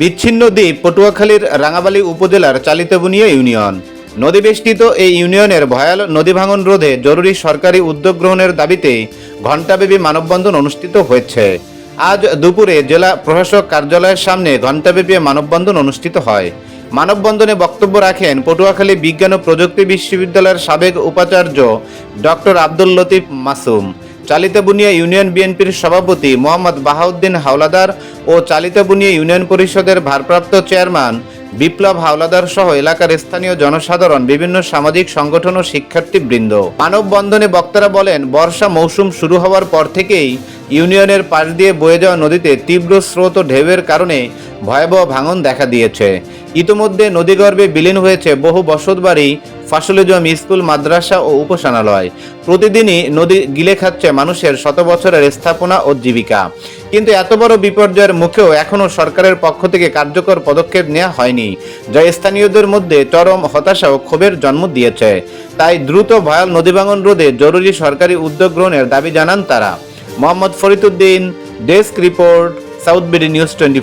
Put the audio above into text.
বিচ্ছিন্ন দ্বীপ পটুয়াখালীর রাঙাবালী উপজেলার চালিতবুনিয়া ইউনিয়ন। নদীবেষ্টিত এই ইউনিয়নের ভয়াল নদী ভাঙন রোধে জরুরি সরকারি উদ্যোগ গ্রহণের দাবিতে ঘণ্টাব্যাপী মানববন্ধন অনুষ্ঠিত হয়েছে। আজ দুপুরে জেলা প্রশাসক কার্যালয়ের সামনে ঘণ্টাব্যাপী মানববন্ধন অনুষ্ঠিত হয়। মানববন্ধনে বক্তব্য রাখেন পটুয়াখালী বিজ্ঞান ও প্রযুক্তি বিশ্ববিদ্যালয়ের সাবেক উপাচার্য ডক্টর আব্দুল লতিফ মাসুম। চালিতাবুনিয়া ইউনিয়ন বিএনপির সভাপতি মোহাম্মদ বাহাউদ্দিন হাওলাদার ও চালিতাবুনিয়া ইউনিয়ন পরিষদের ভারপ্রাপ্ত চেয়ারম্যান বিপ্লব হাওলাদার সহ এলাকার স্থানীয় জনসাধারণ, বিভিন্ন সামাজিক সংগঠন ও শিক্ষার্থীবৃন্দ। মানববন্ধনে বক্তারা বলেন, বর্ষা মৌসুম শুরু হওয়ার পর থেকেই ইউনিয়নের পাশ দিয়ে বয়ে যাওয়া নদীতে তীব্র স্রোত ও ঢেউয়ের কারণে ভয়াবহ ভাঙন দেখা দিয়েছে। ইতোমধ্যে নদীগর্ভে বিলীন হয়েছে বহু বসতবাড়ি ফসলি জমি স্কুল, মাদ্রাসা ও উপাসনালয়। প্রতিদিনই নদী গিলে খাচ্ছে মানুষের শত বছরের স্থাপনা ও জীবিকা। কিন্তু এত বড় বিপর্যয়ের মুখেও এখনও সরকারের পক্ষ থেকে কার্যকর পদক্ষেপ নেওয়া হয়নি। যা স্থানীয়দের মধ্যে চরম হতাশা ও ক্ষোভের জন্ম দিয়েছে। তাই দ্রুত ভয়াল নদী ভাঙন রোধে জরুরি সরকারি উদ্যোগ গ্রহণের দাবি জানান তারা। Mohammad Fariduddin desk report, south BD news twenty